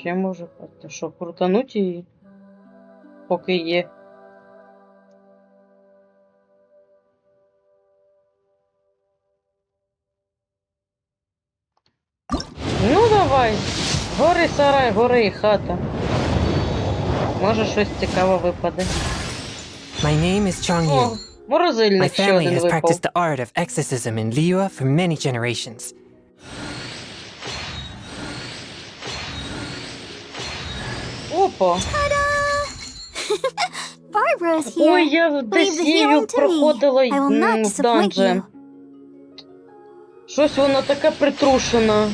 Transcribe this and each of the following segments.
Ще може ти що, крутануть її? Поки є. Ну давай. Гори сарай, гори і хата. Може щось цікаве випаде. My name is Chong Yu. My ще family один has випав. practiced the art of exorcism in Liyue for many generations. Опа. Barbara's here. Ой, я десь її проходила м, в disappoint Щось вона така притрушена.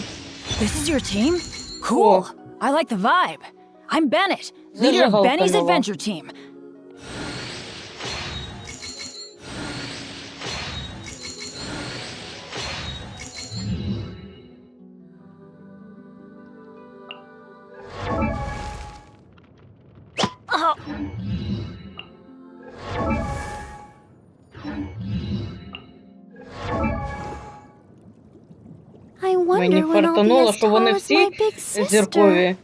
This is your team? Cool. I like the vibe. I'm Bennett, leader of Benny's adventure team. Мені фартануло, що вони всі зіркові.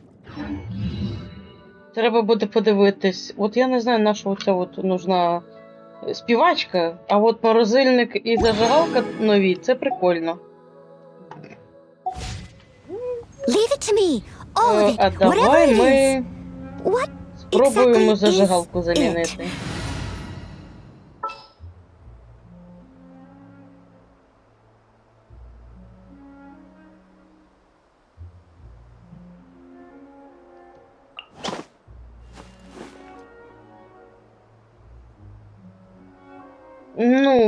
Треба буде подивитись. От я не знаю, на що оця от нужна співачка, а от морозильник і зажигалка нові, це прикольно. Leave it to me. All of Е, it. А давай ми What? Спробуємо exactly зажигалку замінити. Ну,